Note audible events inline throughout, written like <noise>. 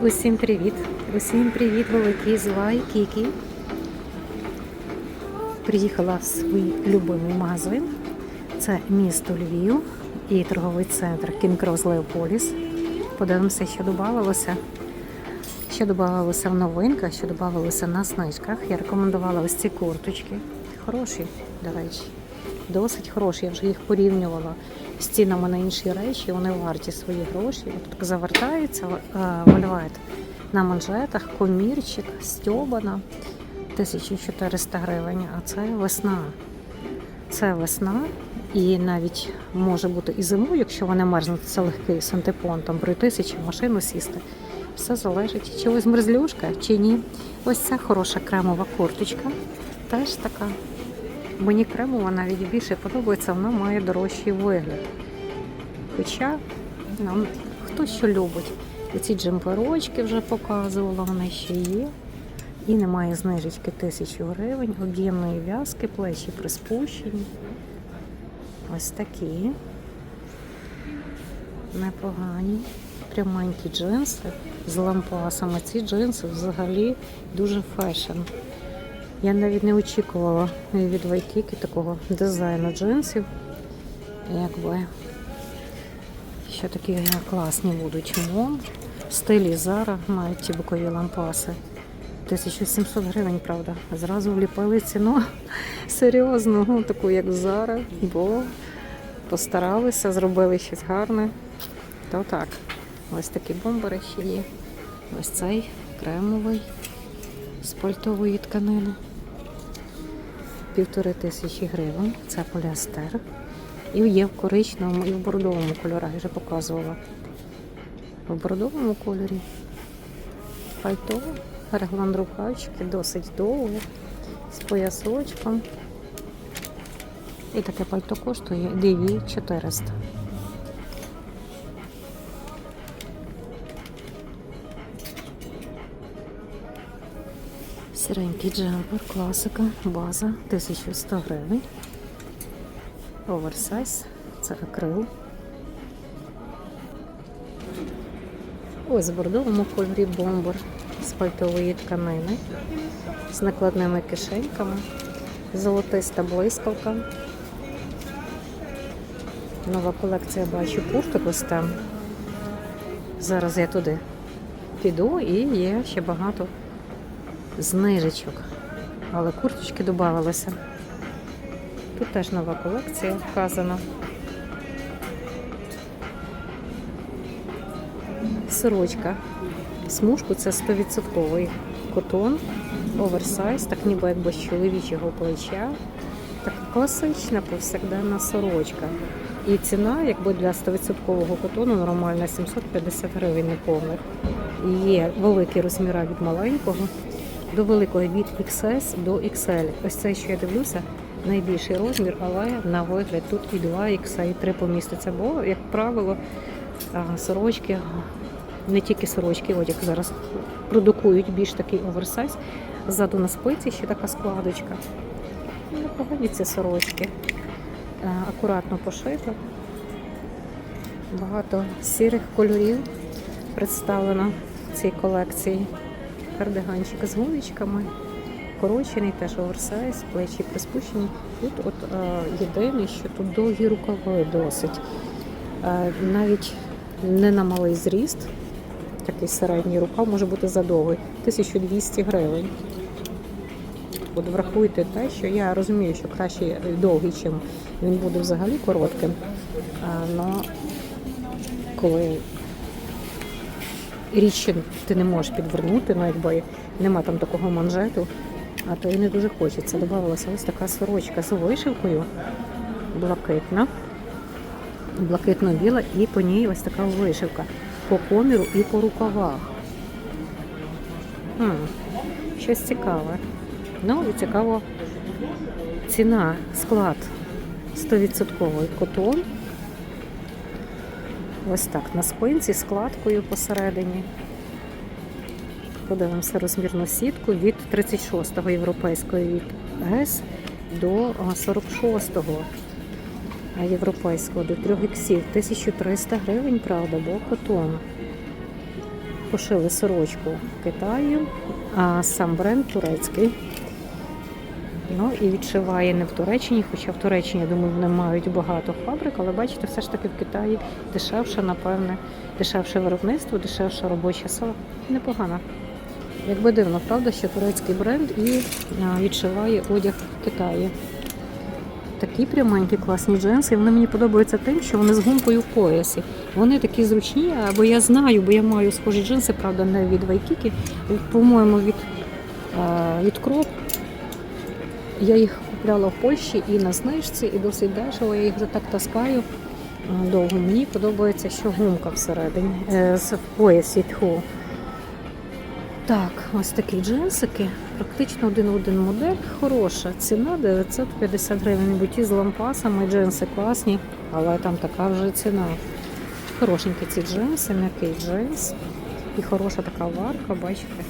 Усім привіт! Усім привіт, великий злай Кікі. Приїхала в свій любимий магазин. Це місто Львів і торговий центр Кінкроз Леополіс. Подивимося, що додавалося. Що додавалося в новинках, що додавалося на знижках. Я рекомендувала ось ці курточки. Хороші, до речі. Досить хороші. Я вже їх порівнювала з цінами на інші речі. Вони варті свої гроші. От завертається е, вольвет на манжетах, комірчик, стьобана 1400 гривень. А це весна. Це весна. І навіть може бути і зимою, якщо вони мерзнуть, це легкий сантепон, там пройтися чи машину сісти. Все залежить, чи ось мерзлюшка, чи ні. Ось ця хороша кремова курточка. Теж така. Мені кремова навіть більше подобається, вона має дорожчий вигляд. Хоча нам хто що любить. Оці джемперочки вже показувала, вони ще є. І немає знижечки тисячу гривень, об'ємної в'язки, плечі приспущені. Ось такі. Непогані. Пряменькі джинси з лампасами. Ці джинси взагалі дуже фешн. Я навіть не очікувала від Вайкіки такого дизайну джинсів. Якби що такі класні будуть. Мон. В стилі Зара мають ті бокові лампаси. 1700 гривень, правда. Зразу вліпили ціну <laughs> серйозну, ну, таку як Зара, бо постаралися, зробили щось гарне. То так. Ось такі бомбери ще є. Ось цей кремовий з пальтової тканини. Півтори тисячі гривень. Це поліастер. І є в коричневому і в бордовому кольорах, я вже показувала. В бордовому кольорі пальто, реглан рукавчики, досить довге, з поясочком. І таке пальто коштує 2400. Сіренький джемпер, класика, база 1100 гривень. Оверсайз, це акрил. Ось в бордовому кольорі бомбер з пальтової тканини, з накладними кишеньками, золотиста блискавка. Нова колекція бачу курток ось там. Зараз я туди піду і є ще багато знижечок. Але курточки додавалися. Тут теж нова колекція вказана. Сорочка. Смужку це 100% котон, оверсайз, так ніби якби з чоловічого плеча. Така класична повсякденна сорочка. І ціна, якби для 100% котону, нормальна 750 гривень неповних. Є великі розміри від маленького до великого від XS до XL. Ось це, що я дивлюся, найбільший розмір, але на вигляд тут і 2 XL, і 3 поміститься. Бо, як правило, сорочки, не тільки сорочки, одяг зараз продукують більш такий оверсайз. Ззаду на спиці ще така складочка. Непогані ці сорочки. Акуратно пошито. Багато сірих кольорів представлено в цій колекції. Кардиганчик з гуличками, корочений, теж оверсайз, плечі приспущені. Тут от е, єдине, що тут довгі рукави досить. Е, навіть не на малий зріст, такий середній рукав може бути задовгий, 1200 гривень. От врахуйте те, що я розумію, що краще довгий, чим він буде взагалі коротким. Але коли річ ти не можеш підвернути, ну якби нема там такого манжету, а то і не дуже хочеться. Добавилася ось така сорочка з вишивкою, блакитна, блакитно-біла, і по ній ось така вишивка по коміру і по рукавах. Хм, щось цікаве. Ну і цікаво ціна, склад 100% котон. Ось так, на спинці складкою посередині. Подивимося розмірну сітку від 36-го європейської від ГЕС до 46-го європейського, до 3 іксів. 1300 гривень, правда, бо котон. Пошили сорочку в Китаї, а сам бренд турецький. Ну і відшиває не в Туреччині, хоча в Туреччині, я думаю, вони мають багато фабрик, але бачите, все ж таки в Китаї дешевше, напевне, дешевше виробництво, дешевша робоча сила. Непогано. Якби дивно, правда, що турецький бренд і відшиває одяг в Китаї. Такі пряменькі класні джинси. Вони мені подобаються тим, що вони з гумкою в поясі. Вони такі зручні, або я знаю, бо я маю схожі джинси, правда, не від Вайкікі, по-моєму, від, від Кроп. Я їх купляла в Польщі і на знижці, і досить дешево. Я їх вже так таскаю довго. Мені подобається, що гумка всередині е, з поясі тьху. Так, ось такі джинсики. Практично один один модель. Хороша. Ціна 950 гривень. Буті з лампасами, джинси класні, але там така вже ціна. Хорошенькі ці джинси, м'який джинс. І хороша така варка, бачите,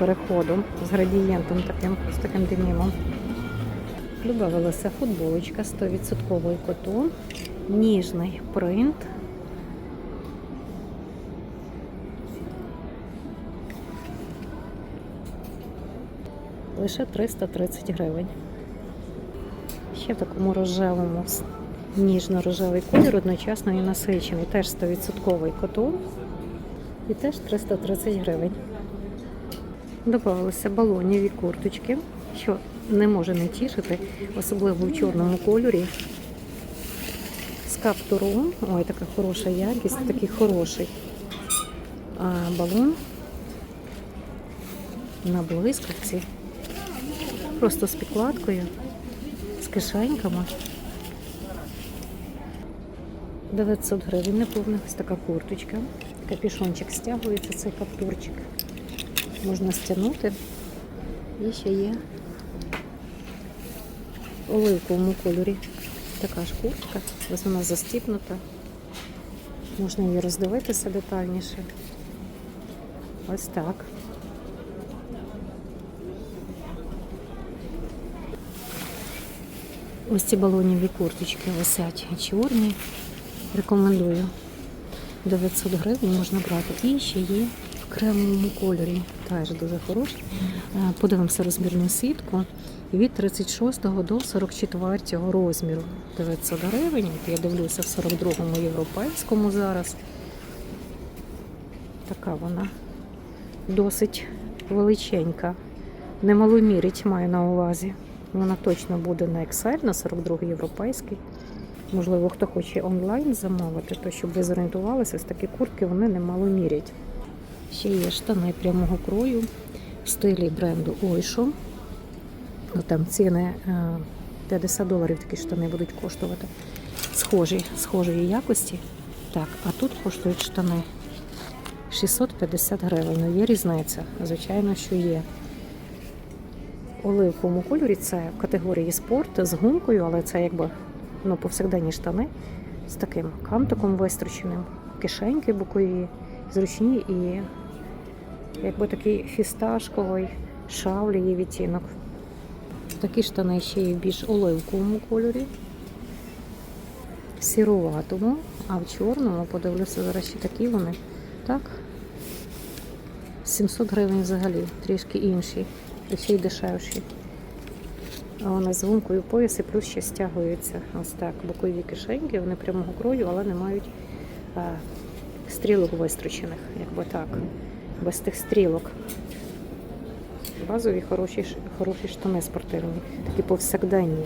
з переходом, з градієнтом таким, з таким денімом. Добавилася футболочка 100% котон, ніжний принт. Лише 330 гривень. Ще в такому рожевому, ніжно-рожевий колір, одночасно і насичений. Теж 100% котон. І теж 330 гривень. Добавилися балоніві курточки, що не може не тішити, особливо в чорному кольорі. З каптуром. Ой, така хороша якість, такий хороший а, балон на блискавці. Просто з підкладкою, з кишеньками. 900 гривень неповна ось така курточка. Капюшончик стягується, цей каптурчик. Можна стягнути. І ще є в оливковому кольорі. Така ж куртка. Ось вона застіпнута. Можна її роздивитися детальніше. Ось так. Ось ці балоніві курточки висять чорні. Рекомендую. 900 гривень можна брати. І ще є в кремовому кольорі. Теж дуже хороший. Е, Подивимося розмірну сітку. Від 36 до 44 розміру. 900 гривень. Я дивлюся в 42-му європейському зараз. Така вона досить величенька. Немаломірить маю на увазі. Вона точно буде на Excel, на 42-й європейський. Можливо, хто хоче онлайн замовити, то щоб ви зорієнтувалися, ось такі куртки вони немало мірять. Ще є штани прямого крою в стилі бренду Ойшо. Ну, там ціни е, 50 доларів такі штани будуть коштувати. Схожі, схожої якості. Так, а тут коштують штани 650 гривень. Ну, є різниця, звичайно, що є. Оливковому кольорі це в категорії спорт з гумкою, але це якби ну, повсякденні штани з таким кантиком вистроченим, кишеньки бокові, зручні і якби такий фісташковий шавлі є відтінок. Такі штани ще є в більш оливковому кольорі, сіруватому, а в чорному, подивлюся, зараз ще такі вони. Так, 700 гривень взагалі, трішки інші, ще й дешевші. Вони з гумкою пояс і плюс ще стягуються. Ось так, бокові кишеньки, вони прямого крою, але не мають а, стрілок вистрочених, якби так, без тих стрілок. Базові хороші, хороші штани спортивні, такі повсякденні.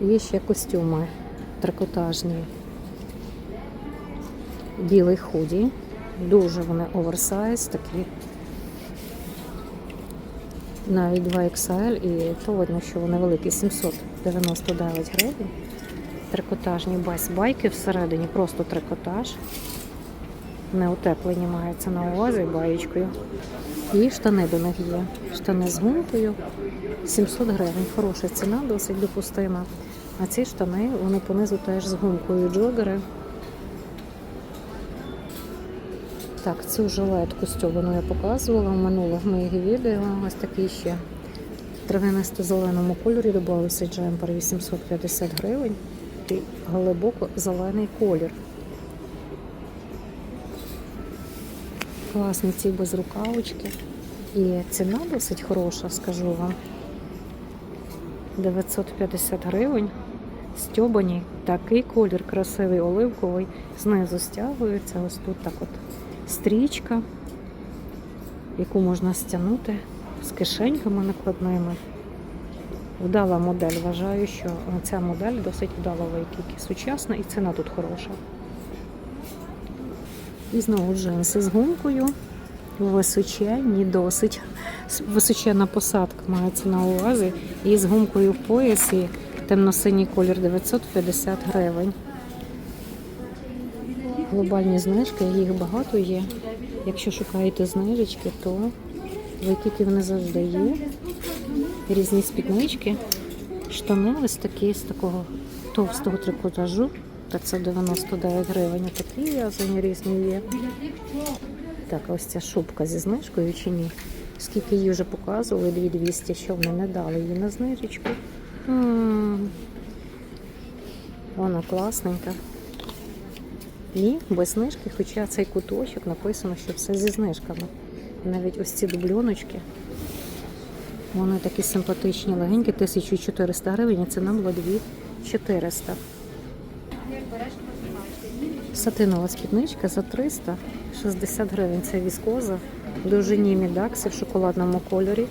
Є ще костюми трикотажні. Білий худі. Дуже вони оверсайз, такі навіть 2XL, і то видно, що вони великі 799 гривень. Трикотажні без байки всередині, просто трикотаж. Не утеплені мається на увазі баєчкою. І штани до них є. Штани з гумкою 700 гривень. Хороша ціна, досить допустима. А ці штани, вони понизу теж з гумкою джогери. Так, цю жилетку стьобану я показувала в минулих моїх відео. Ось такий ще травянисто-зеленому кольорі додався джемпер 850 гривень. І глибоко зелений колір. Класні ці безрукавочки. І ціна досить хороша, скажу вам. 950 гривень. Стьобані. Такий колір красивий оливковий. Знизу стягується. Ось тут так от стрічка, яку можна стягнути з кишеньками накладними. Вдала модель. Вважаю, що ця модель досить вдала вайкіки. Сучасна і ціна тут хороша. І знову джинси з гумкою. Височенні, досить. Височенна посадка мається на увазі. І з гумкою в поясі темно-синій колір 950 гривень. Глобальні знижки, їх багато є. Якщо шукаєте знижечки, то вайкіки вони завжди є. Різні спіднички. Штани ось такі з такого товстого трикотажу. 599 гривень. Такі в'язані різні є. Так, ось ця шубка зі знижкою чи ні? Скільки її вже показували, 2200, що вони не дали її на знижечку. Вона класненька. Ні, без знижки, хоча цей куточок написано, що все зі знижками. Навіть ось ці дубльоночки. Вони такі симпатичні, легенькі, 1400 гривень, а ціна була 2400. Сатинова спідничка за 360 гривень. Це віскоза. Довжині мідакси в шоколадному кольорі.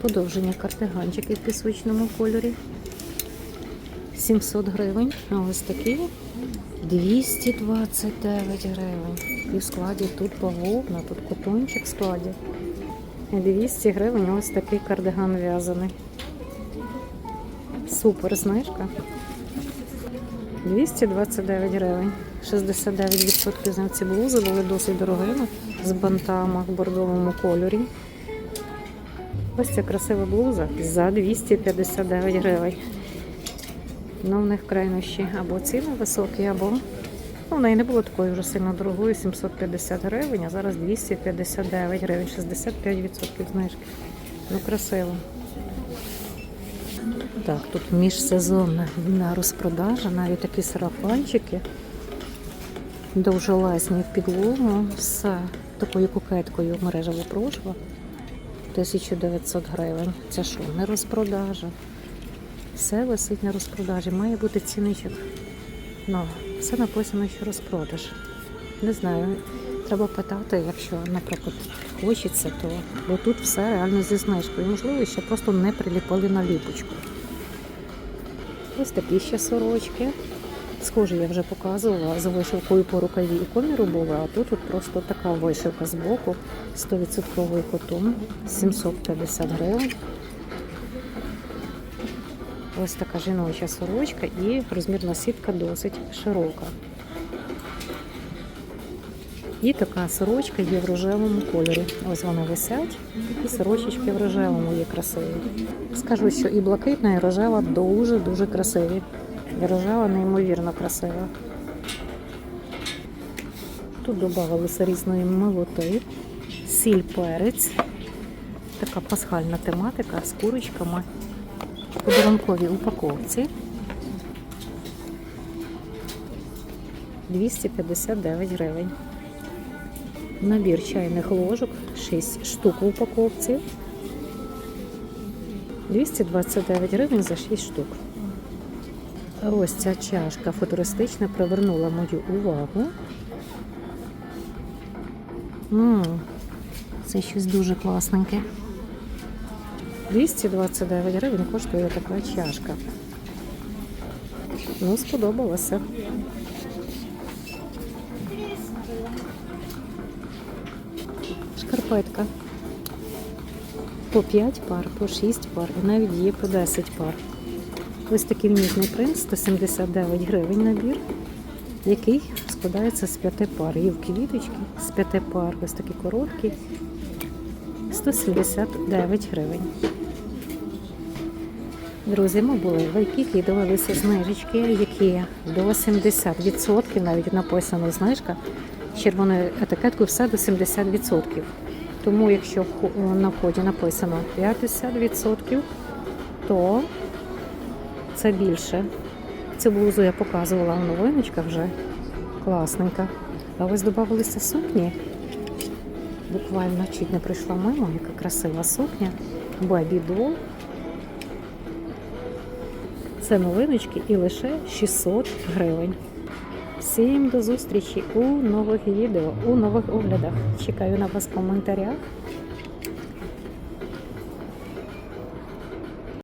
Подовження картиганчики в пісочному кольорі. 700 гривень. А ось такі 229 гривень. І в складі тут бавовна, тут котончик в складі. 200 гривень ось такий кардиган в'язаний. Супер знижка. 229 гривень. 69% з ці блузи були досить дорогими з бантами в бордовому кольорі. Ось ця красива блуза за 259 гривень. Ну, в них крайнощі або ціни високі, або ну, в неї не було такої вже сильно дорогої, 750 гривень, а зараз 259 гривень, 65% знижки. Ну, красиво. Так, тут міжсезонна на розпродажа, навіть такі сарафанчики довжелезні в підлогу з такою кокеткою мережево прошва. 1900 гривень. Це що, не розпродажа? Все висить на розпродажі. Має бути ціничок. Ну, все написано, що розпродаж. Не знаю. Треба питати, якщо, наприклад, хочеться, то бо тут все реально зі знижкою. Можливо, ще просто не приліпили на ліпочку. Ось такі ще сорочки. Схоже, я вже показувала з вишивкою по рукаві і коміру була, а тут от просто така вишивка з боку, 100% котон, 750 гривень. Ось така жіноча сорочка і розмірна сітка досить широка. І така сорочка є в рожевому кольорі. Ось вони висять. Такі сорочечки в рожевому є красиві. Скажу, що і блакитна, і рожева дуже-дуже красиві. І рожева неймовірно красива. Тут додавалися різної милоти, сіль перець. Така пасхальна тематика з курочками подарунковій упаковці. 259 гривень. Набір чайних ложок, 6 штук в упаковці. 229 гривень за 6 штук. Ось ця чашка футуристична привернула мою увагу. М, Це щось дуже класненьке. 229 гривень коштує така чашка. Ну, сподобалося. Шкарпетка. По 5 пар, по 6 пар, і навіть є по 10 пар. Ось такий ніжний принц, 179 гривень набір, який складається з 5 пар. Є в квіточки з 5 пар, ось такі короткі, 179 гривень. Друзі, ми були в Айкікі і дивилися знижечки, які до 70%, навіть написано знижка, з червоною етикеткою все до 70%. Тому якщо на вході написано 50%, то Це більше. Цю блузу я показувала в новиночках вже. Класненька. А ось додавалися сукні. Буквально чуть не прийшла мимо, яка красива сукня. Бабі Дол. Це новиночки і лише 600 гривень. Всім до зустрічі у нових відео, у нових оглядах. Чекаю на вас в коментарях.